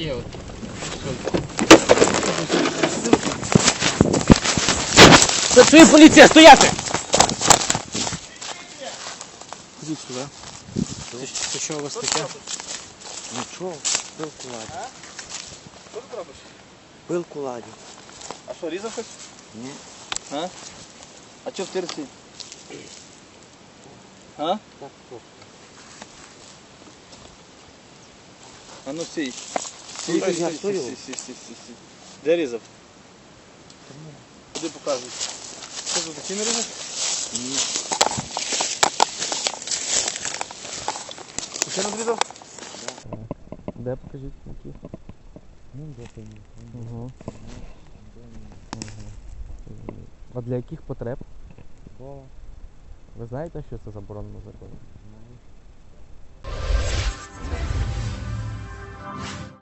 Є от. Працює поліція, стояти! Ідіть сюди. Це, це що у вас таке? Нічого, пил куладі. Що ти робиш? Пил куладі. А що, різав хоч? Ні. А? А чого в тирці? А? Так. А ну сій. Ну, я сій, стою. сій, сій, сій, сій, сій. Де різав? Куди показуєш? Що тут такі не різав? Ні. Ти ще не різав? Де покажіть які? Ну, де ти ні. Угу. А для яких потреб? Бо Ви знаєте, що це заборонено законом?